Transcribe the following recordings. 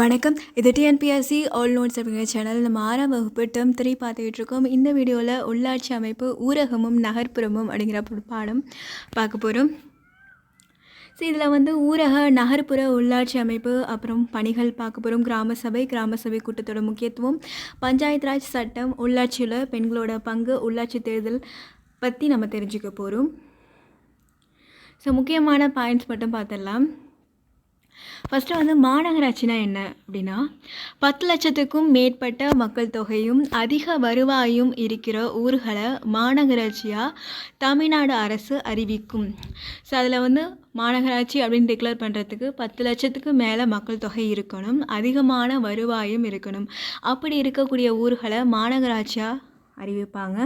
வணக்கம். இது TNPSC all notes அப்படிங்கிற சேனல் நம்ம ஆறாம் வகுப்பு டேர்ம் த்ரீ பார்த்துக்கிட்டு இருக்கோம். இந்த வீடியோவில் உள்ளாட்சி அமைப்பு ஊரகமும் நகர்ப்புறமும் அப்படிங்கிற பாடம் பார்க்க போகிறோம் ஸோ இதில் வந்து ஊரக நகர்ப்புற உள்ளாட்சி அமைப்பு அப்புறம் பணிகள் பார்க்க போகிறோம் கிராம சபை கிராம சபை கூட்டத்தோட முக்கியத்துவம். பஞ்சாயத்து ராஜ் சட்டம் உள்ளாட்சியில் பெண்களோட பங்கு உள்ளாட்சி தேர்தல் பற்றி நம்ம தெரிஞ்சுக்க போகிறோம் ஸோ முக்கியமான பாயிண்ட்ஸ் மட்டும் பார்த்துடலாம். ஃபஸ்ட்டு வந்து மாநகராட்சினா என்ன அப்படின்னா பத்து லட்சத்துக்கும் மேற்பட்ட மக்கள் தொகையும் அதிக வருவாயும் இருக்கிற ஊர்களை மாநகராட்சியாக தமிழ்நாடு அரசு அறிவிக்கும். ஸோ அதில் வந்து மாநகராட்சி அப்படின்னு டிக்ளேர் பண்ணுறதுக்கு பத்து லட்சத்துக்கு மேலே மக்கள் தொகை இருக்கணும் அதிகமான வருவாயும் இருக்கணும். அப்படி இருக்கக்கூடிய ஊர்களை மாநகராட்சியாக அறிவிப்பாங்க.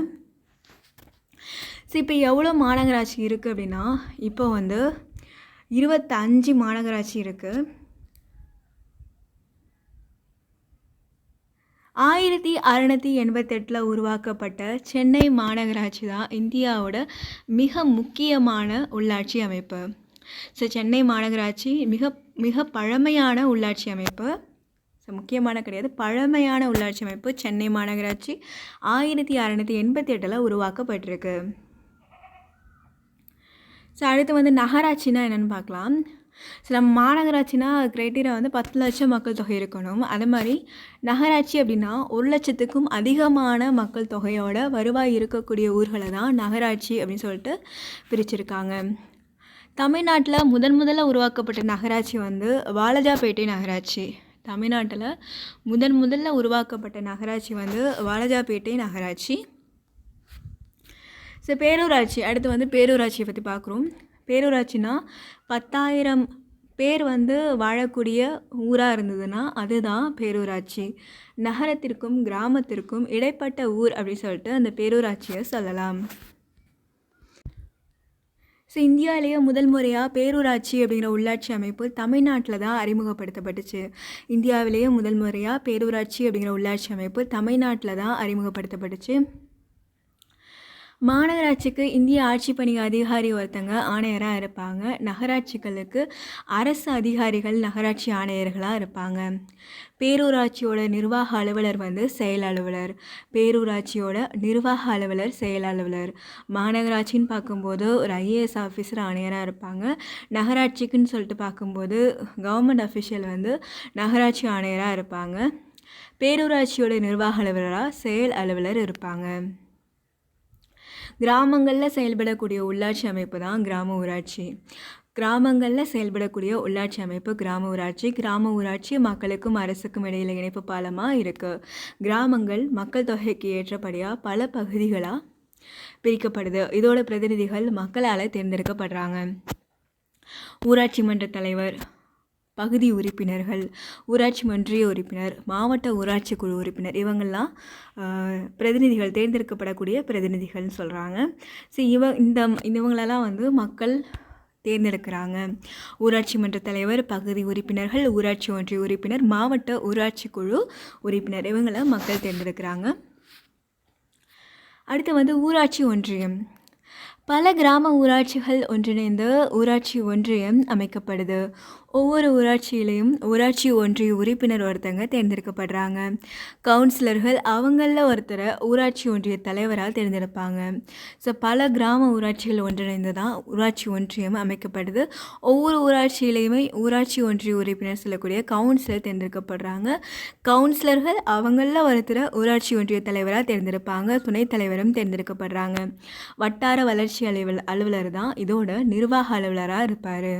ஸோ இப்போ எவ்வளோ மாநகராட்சி இருக்குது அப்படின்னா இப்போ வந்து இருபத்தஞ்சு மாநகராட்சி இருக்குது ஆயிரத்தி அறநூற்றி எண்பத்தெட்டில் உருவாக்கப்பட்ட சென்னை மாநகராட்சி தான் இந்தியாவோட மிக முக்கியமான உள்ளாட்சி அமைப்பு. ஸோ சென்னை மாநகராட்சி மிக மிக பழமையான உள்ளாட்சி அமைப்பு. ஸோ முக்கியமான கிடையாது பழமையான உள்ளாட்சி அமைப்பு சென்னை மாநகராட்சி ஆயிரத்தி அறநூற்றி எண்பத்தி எட்டில் உருவாக்கப்பட்டிருக்கு. ஸோ அடுத்து வந்து நகராட்சினா என்னென்னு பார்க்கலாம். ஸோ நம்ம மாநகராட்சினா கிரைட்டீரியா வந்து பத்து லட்சம் மக்கள் தொகை இருக்கணும். அதே மாதிரி நகராட்சி அப்படின்னா ஒரு லட்சத்துக்கும் அதிகமான மக்கள் தொகையோட வருவாய் இருக்கக்கூடிய ஊர்களை தான் நகராட்சி அப்படின்னு சொல்லிட்டு பிரிச்சிருக்காங்க. தமிழ்நாட்டில் முதன் முதல்ல உருவாக்கப்பட்ட நகராட்சி வந்து வாலஜாபேட்டை நகராட்சி. தமிழ்நாட்டில் முதன் முதல்ல உருவாக்கப்பட்ட நகராட்சி வந்து வாலஜாபேட்டை நகராட்சி. ஸோ பேரூராட்சி அடுத்து வந்து பேரூராட்சியை பற்றி பார்க்குறோம். பேரூராட்சினா பத்தாயிரம் பேர் வந்து வாழக்கூடிய ஊராக இருந்ததுன்னா அதுதான் பேரூராட்சி. நகரத்திற்கும் கிராமத்திற்கும் இடைப்பட்ட ஊர் அப்படின்னு சொல்லிட்டு அந்த பேரூராட்சியை சொல்லலாம். ஸோ இந்தியாவிலேயே முதல் முறையாக பேரூராட்சி அப்படிங்கிற உள்ளாட்சி அமைப்பு தமிழ்நாட்டில் தான் அறிமுகப்படுத்தப்பட்டுச்சு. இந்தியாவிலேயே முதல் முறையாக பேரூராட்சி அப்படிங்கிற உள்ளாட்சி அமைப்பு தமிழ்நாட்டில் தான் அறிமுகப்படுத்தப்பட்டுச்சு. மாநகராட்சிக்கு இந்திய ஆட்சி பணி அதிகாரி ஒருத்தங்க ஆணையராக இருப்பாங்க. நகராட்சிகளுக்கு அரசு அதிகாரிகள் நகராட்சி ஆணையர்களாக இருப்பாங்க. பேரூராட்சியோட நிர்வாக அலுவலர் வந்து செயல் அலுவலர். பேரூராட்சியோட நிர்வாக அலுவலர் செயல் அலுவலர். மாநகராட்சின்னு பார்க்கும்போது ஒரு ஐஏஎஸ் ஆஃபீஸர் ஆணையராக இருப்பாங்க. நகராட்சிக்குன்னு சொல்லிட்டு பார்க்கும்போது கவர்மெண்ட் அஃபிஷியல் வந்து நகராட்சி ஆணையராக இருப்பாங்க. பேரூராட்சியோட நிர்வாக அலுவலராக செயல் அலுவலர் இருப்பாங்க. கிராமங்களில் செயல்படக்கூடிய உள்ளாட்சி அமைப்பு தான் கிராம ஊராட்சி. கிராமங்களில் செயல்படக்கூடிய உள்ளாட்சி அமைப்பு கிராம ஊராட்சி. கிராம ஊராட்சி மக்களுக்கும் அரசுக்கும் இடையில் இணைப்பு பாலமாக இருக்குது கிராமங்கள் மக்கள் தொகைக்கு ஏற்றபடியாக பல பகுதிகளாக பிரிக்கப்படுது. இதோட பிரதிநிதிகள் மக்களால் தேர்ந்தெடுக்கப்படுறாங்க. ஊராட்சி மன்ற தலைவர் பகுதி உறுப்பினர்கள் ஊராட்சி மன்றிய உறுப்பினர் மாவட்ட ஊராட்சி குழு உறுப்பினர் இவங்கெல்லாம் பிரதிநிதிகள் தேர்ந்தெடுக்கப்படக்கூடிய பிரதிநிதிகள்னு சொல்கிறாங்க ஸோ இவ இந்த இவங்களெல்லாம் வந்து மக்கள் தேர்ந்தெடுக்கிறாங்க. ஊராட்சி மன்ற தலைவர் பகுதி உறுப்பினர்கள் ஊராட்சி ஒன்றிய உறுப்பினர் மாவட்ட ஊராட்சி குழு உறுப்பினர் இவங்களை மக்கள் தேர்ந்தெடுக்கிறாங்க. அடுத்து வந்து ஊராட்சி ஒன்றியம். பல கிராம ஊராட்சிகள் ஒன்றிணைந்து ஊராட்சி ஒன்றியம் அமைக்கப்படுது. ஒவ்வொரு ஊராட்சியிலையும் ஊராட்சி ஒன்றிய உறுப்பினர் ஒருத்தங்க தேர்ந்தெடுக்கப்படுறாங்க. கவுன்சிலர்கள் அவங்களில் ஒருத்தரை ஊராட்சி ஒன்றிய தலைவராக தேர்ந்தெடுப்பாங்க. ஸோ பல கிராம ஊராட்சிகள் ஒன்றிணைந்து தான் ஊராட்சி ஒன்றியம் அமைக்கப்படுது. ஒவ்வொரு ஊராட்சியிலையுமே ஊராட்சி ஒன்றிய உறுப்பினர் சொல்லக்கூடிய கவுன்சிலர் தேர்ந்தெடுக்கப்படுறாங்க. கவுன்சிலர்கள் அவங்களில் ஒருத்தரை ஊராட்சி ஒன்றிய தலைவராக தேர்ந்தெடுப்பாங்க. துணைத் தலைவரும் தேர்ந்தெடுக்கப்படுறாங்க. வட்டார வளர்ச்சி அலுவல் அலுவலர் தான் இதோட நிர்வாக அலுவலராக இருப்பார்.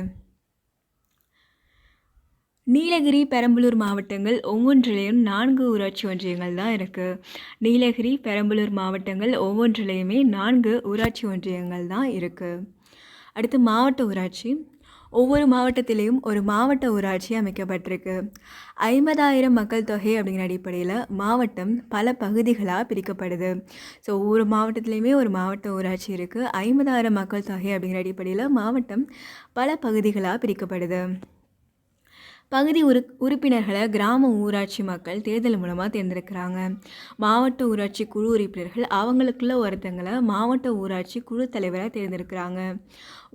நீலகிரி பெரம்பலூர் மாவட்டங்கள் ஒவ்வொன்றிலையும் நான்கு ஊராட்சி ஒன்றியங்கள் தான் இருக்குது நீலகிரி பெரம்பலூர் மாவட்டங்கள் ஒவ்வொன்றிலையுமே நான்கு ஊராட்சி ஒன்றியங்கள் தான் இருக்குது அடுத்து மாவட்ட ஊராட்சி. ஒவ்வொரு மாவட்டத்திலையும் ஒரு மாவட்ட ஊராட்சி அமைக்கப்பட்டிருக்கு. ஐம்பதாயிரம் மக்கள் தொகை அப்படிங்கிற அடிப்படையில் மாவட்டம் பல பகுதிகளாக பிரிக்கப்படுது. ஸோ ஒவ்வொரு மாவட்டத்துலேயுமே ஒரு மாவட்ட ஊராட்சி இருக்குது ஐம்பதாயிரம் மக்கள் தொகை அப்படிங்கிற அடிப்படையில் மாவட்டம் பல பகுதிகளாக பிரிக்கப்படுது. பகுதி உறு உறுப்பினர்களை கிராம ஊராட்சி மக்கள் தேர்தல் மூலமாக தேர்ந்தெடுக்கிறாங்க. மாவட்ட ஊராட்சி குழு உறுப்பினர்கள் அவங்களுக்குள்ள ஒருத்தங்களை மாவட்ட ஊராட்சி குழு தலைவராக தேர்ந்தெடுக்கிறாங்க.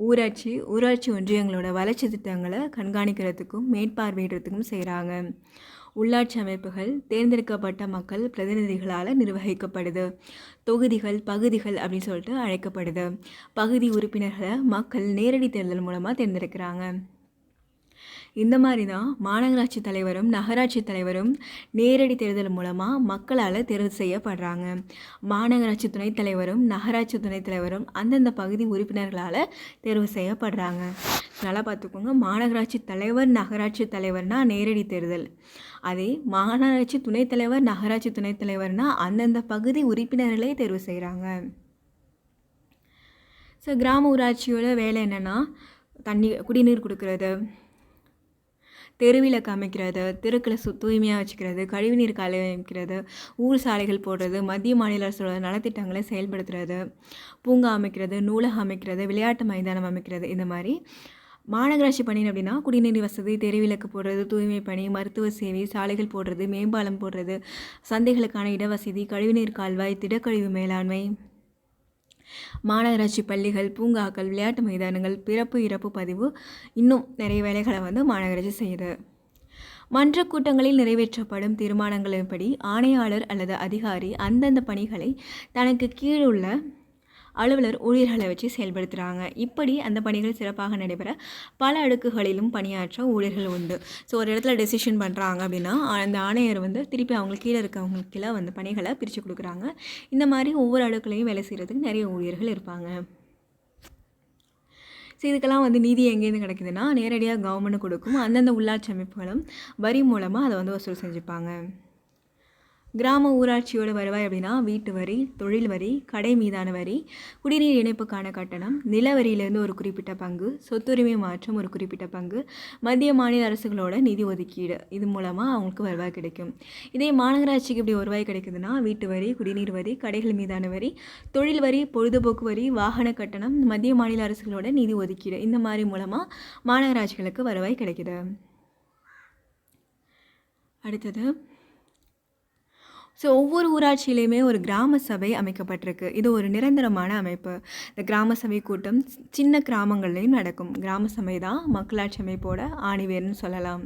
ஊராட்சி ஊராட்சி ஒன்றியங்களோட வளர்ச்சி திட்டங்களை கண்காணிக்கிறதுக்கும் மேற்பார்வையிடுறதுக்கும் செய்கிறாங்க உள்ளாட்சி அமைப்புகள் தேர்ந்தெடுக்கப்பட்ட மக்கள் பிரதிநிதிகளால் நிர்வகிக்கப்படுது. தொகுதிகள் பகுதிகள் அப்படின்னு சொல்லிட்டு அழைக்கப்படுது. பகுதி உறுப்பினர்களை மக்கள் நேரடி தேர்தல் மூலமாக தேர்ந்தெடுக்கிறாங்க. இந்த மாதிரி தான் மாநகராட்சி தலைவரும் நகராட்சி தலைவரும் நேரடி தேர்தல் மூலமாக மக்களால் தேர்வு செய்யப்படுறாங்க. மாநகராட்சி துணைத் தலைவரும் நகராட்சி துணைத் தலைவரும் அந்தந்த பகுதி உறுப்பினர்களால் தேர்வு செய்யப்படுறாங்க. நல்லா பார்த்துக்கோங்க மாநகராட்சி தலைவர் நகராட்சி தலைவர்னால் நேரடி தேர்தல். அதே மாநகராட்சி துணைத் தலைவர் நகராட்சி துணைத் தலைவர்னால் அந்தந்த பகுதி உறுப்பினர்களே தேர்வு செய்கிறாங்க ஸோ கிராம ஊராட்சியோட வேலை என்னென்னா தண்ணி குடிநீர் கொடுக்கறது. தெருவிளக்கு அமைக்கிறது தெருக்களை சு தூய்மையாக வச்சுக்கிறது கழிவுநீர் காலை அமைக்கிறது ஊர் சாலைகள் போடுறது மத்திய மாநில அரசோட நலத்திட்டங்களை செயல்படுத்துறது பூங்கா அமைக்கிறது நூலகம் அமைக்கிறது விளையாட்டு மைதானம் அமைக்கிறது இந்த மாதிரி. மாநகராட்சி பணி அப்படின்னா குடிநீர் வசதி தெருவிளக்கு போடுறது தூய்மை பணி மருத்துவ சேவை சாலைகள் போடுறது மேம்பாலம் போடுறது சந்தைகளுக்கான இடவசதி கழிவுநீர் கால்வாய் திடக்கழிவு மேலாண்மை மாநகராட்சி பள்ளிகள் பூங்காக்கள் விளையாட்டு மைதானங்கள் பிறப்பு இறப்பு பதிவு இன்னும் நிறைய வேலைகளை வந்து மாநகராட்சி செய்யுது மன்ற கூட்டங்களில் நிறைவேற்றப்படும் தீர்மானங்களின்படி ஆணையாளர் அல்லது அதிகாரி அந்தந்த பணிகளை தனக்கு கீழுள்ள அலுவலர் ஊழியர்களை வச்சு செயல்படுத்துகிறாங்க இப்படி அந்த பணிகள் சிறப்பாக நடைபெற பல அடுக்குகளிலும் பணியாற்ற ஊழியர்கள் உண்டு. ஸோ ஒரு இடத்துல டெசிஷன் பண்ணுறாங்க அப்படின்னா அந்த ஆணையர் வந்து திருப்பி அவங்களுக்கு கீழே இருக்கவங்களுக்கு கீழே வந்து பணிகளை பிரித்து கொடுக்குறாங்க. இந்த மாதிரி ஒவ்வொரு அடுக்குலையும் வேலை செய்கிறதுக்கு நிறைய ஊழியர்கள் இருப்பாங்க. ஸோ இதுக்கெல்லாம் வந்து நிதி எங்கேருந்து கிடைக்குதுன்னா நேரடியாக கவர்மெண்ட் கொடுக்கும். அந்தந்த உள்ளாட்சி அமைப்புகளும் வரி மூலமாக அதை வந்து வசூல் செஞ்சுப்பாங்க. கிராம ஊராட்சியோட வருவாய் அப்படின்னா வீட்டு வரி தொழில் வரி கடை மீதான வரி குடிநீர் இணைப்புக்கான கட்டணம் நில வரியிலேருந்து ஒரு குறிப்பிட்ட பங்கு சொத்துரிமை மாற்றம் ஒரு குறிப்பிட்ட பங்கு மத்திய மாநில அரசுகளோட நிதி ஒதுக்கீடு. இது மூலமாக அவங்களுக்கு வருவாய் கிடைக்கும். இதே மாநகராட்சிக்கு இப்படி வருவாய் கிடைக்குதுன்னா வீட்டு வரி குடிநீர் வரி கடைகள் மீதான வரி தொழில் வரி பொழுதுபோக்கு வரி வாகன கட்டணம் மத்திய மாநில அரசுகளோட நிதி ஒதுக்கீடு. இந்த மாதிரி மூலமாக மாநகராட்சிகளுக்கு வருவாய் கிடைக்குது. அடுத்தது ஸோ ஒவ்வொரு ஊராட்சியிலையுமே ஒரு கிராம சபை அமைக்கப்பட்டிருக்கு. இது ஒரு நிரந்தரமான அமைப்பு. இந்த கிராம சபை கூட்டம் சின்ன கிராமங்கள்லேயும் நடக்கும். கிராம சபை தான் மக்களாட்சி அமைப்போட ஆணிவேர்னு சொல்லலாம்.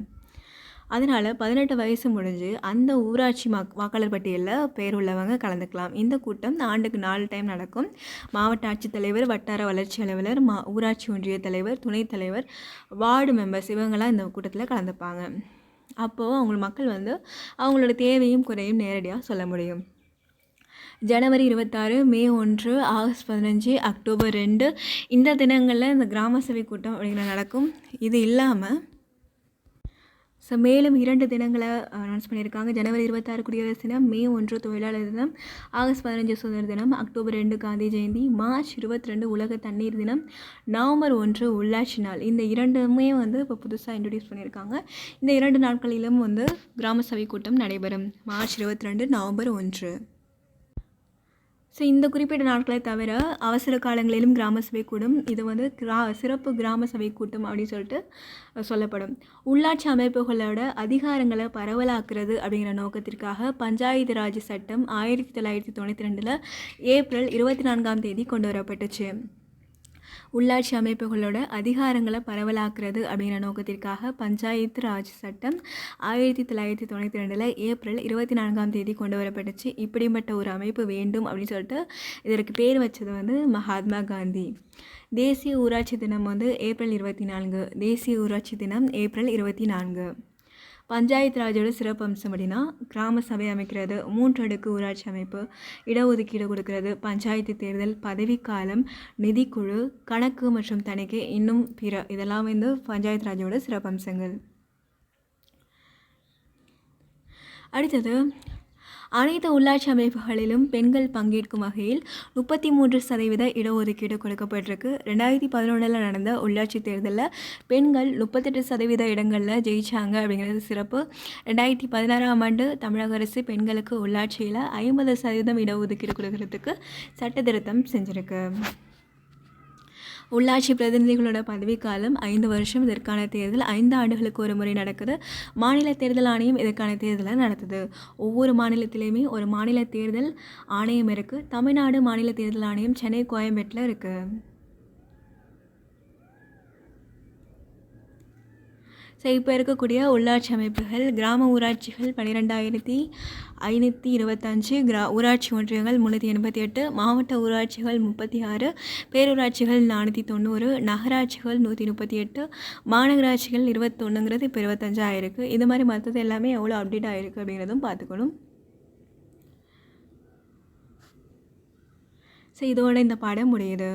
அதனால் பதினெட்டு வயசு முடிஞ்சு அந்த ஊராட்சி மக் வாக்காளர் பட்டியலில் பேர் உள்ளவங்க கலந்துக்கலாம். இந்த கூட்டம் ஆண்டுக்கு நாலு டைம் நடக்கும். மாவட்ட ஆட்சித்தலைவர் வட்டார வளர்ச்சி அலுவலர் மா ஊராட்சி ஒன்றிய தலைவர் துணைத் தலைவர் வார்டு மெம்பர்ஸ் இவங்கெல்லாம் இந்த கூட்டத்தில் கலந்துப்பாங்க. அப்போது அவங்க மக்கள் வந்து அவங்களோட தேவையும் குறையும் நேரடியாக சொல்ல முடியும். ஜனவரி இருபத்தாறு மே ஒன்று ஆகஸ்ட் பதினஞ்சு அக்டோபர் ரெண்டு இந்த தினங்களில் இந்த கிராம சபை கூட்டம் அப்படிங்கிற நடக்கும். இது இல்லாமல் ஸோ மேலும் இரண்டு தினங்களை அனௌன்ஸ் பண்ணியிருக்காங்க. ஜனவரி இருபத்தாறு குடியரசு தினம் மே ஒன்று தொழிலாளர் தினம் ஆகஸ்ட் பதினஞ்சு சுதந்திர தினம் அக்டோபர் ரெண்டு காந்தி ஜெயந்தி மார்ச் இருபத்தி ரெண்டு உலக தண்ணீர் தினம் நவம்பர் ஒன்று உள்ளாட்சி நாள். இந்த இரண்டுமே வந்து இப்போ புதுசாக இன்ட்ரடியூஸ் பண்ணியிருக்காங்க. இந்த இரண்டு நாட்களிலும் வந்து கிராம சபை கூட்டம் நடைபெறும். மார்ச் இருபத்தி ரெண்டு நவம்பர் ஒன்று. ஸோ இந்த குறிப்பிட்ட நாட்களை தவிர அவசர காலங்களிலும் கிராம சபை கூடும். இது வந்து கிரா சிறப்பு கிராம சபை கூட்டம் அப்படின்னு சொல்லிட்டு சொல்லப்படும். உள்ளாட்சி அமைப்புகளோட அதிகாரங்களை பரவலாக்குறது அப்படிங்கிற நோக்கத்திற்காக பஞ்சாயத்து ராஜ் சட்டம் ஆயிரத்தி தொள்ளாயிரத்தி தொண்ணூற்றி ரெண்டில் ஏப்ரல் இருபத்தி நான்காம் தேதி கொண்டு வரப்பட்டுச்சு. உள்ளாட்சி அமைப்புகளோட அதிகாரங்களை பரவலாக்குறது அப்படிங்கிற நோக்கத்திற்காக பஞ்சாயத்து ராஜ் சட்டம் ஆயிரத்தி தொள்ளாயிரத்தி தொண்ணூற்றி ரெண்டில் ஏப்ரல் இருபத்தி நான்காம் தேதி கொண்டு வரப்பட்டுச்சு. இப்படிப்பட்ட ஒரு அமைப்பு வேண்டும் அப்படின்னு சொல்லிட்டு இதற்கு பேர் வச்சது வந்து மகாத்மா காந்தி. தேசிய ஊராட்சி தினம் வந்து ஏப்ரல் இருபத்தி நான்கு. தேசிய ஊராட்சி தினம் ஏப்ரல் இருபத்தி நான்கு. பஞ்சாயத்து ராஜோட சிறப்பு அம்சம் அப்படின்னா கிராம சபை அமைக்கிறது மூன்று அடுக்கு ஊராட்சி அமைப்பு இடஒதுக்கீடு கொடுக்கறது பஞ்சாயத்து தேர்தல் பதவிக்காலம் நிதிக்குழு கணக்கு மற்றும் தணிக்கை இன்னும் பிற இதெல்லாம் வந்து பஞ்சாயத்து ராஜோட சிறப்பு அம்சங்கள். அடுத்தது அனைத்து உள்ளாட்சி அமைப்புகளிலும் பெண்கள் பங்கேற்கும் வகையில் முப்பத்தி மூன்று சதவீத இடஒதுக்கீடு கொடுக்கப்பட்டிருக்கு. ரெண்டாயிரத்தி பதினொன்றில் நடந்த உள்ளாட்சி தேர்தலில் பெண்கள் முப்பத்தெட்டு சதவீத இடங்களில் ஜெயிச்சாங்க அப்படிங்கிறது சிறப்பு. ரெண்டாயிரத்தி பதினாறாம் ஆண்டு தமிழக அரசு பெண்களுக்கு உள்ளாட்சியில் ஐம்பது சதவீதம் இடஒதுக்கீடு கொடுக்கறதுக்கு சட்ட திருத்தம் செஞ்சுருக்கு. உள்ளாட்சி பிரதிநிதிகளோட பதவிக்காலம் ஐந்து வருஷம். இதற்கான தேர்தல் ஐந்து ஆண்டுகளுக்கு ஒரு முறை நடக்குது. மாநில தேர்தல் ஆணையம் இதற்கான தேர்தலை நடத்துது. ஒவ்வொரு மாநிலத்திலையுமே ஒரு மாநில தேர்தல் ஆணையம் இருக்குது தமிழ்நாடு மாநில தேர்தல் ஆணையம் சென்னை கோயம்பேட்டில் இருக்குது ஸோ இப்போ இருக்கக்கூடிய உள்ளாட்சி அமைப்புகள் கிராம ஊராட்சிகள் பன்னிரெண்டாயிரத்தி ஐநூற்றி இருபத்தஞ்சு கிரா ஊராட்சி ஒன்றியங்கள் முந்நூற்றி எண்பத்தி எட்டு மாவட்ட ஊராட்சிகள் முப்பத்தி ஆறு பேரூராட்சிகள் நானூற்றி தொண்ணூறு நகராட்சிகள் நூற்றி முப்பத்தி எட்டு மாநகராட்சிகள் இருபத்தொன்னுங்கிறது இப்போ இருபத்தஞ்சாயிருக்கு. இது மாதிரி மற்றது எல்லாமே எவ்வளோ அப்டேட் ஆகிருக்கு அப்படிங்கிறதும் பார்த்துக்கணும். ஸோ இதோட இந்த பாடம் முடியுது.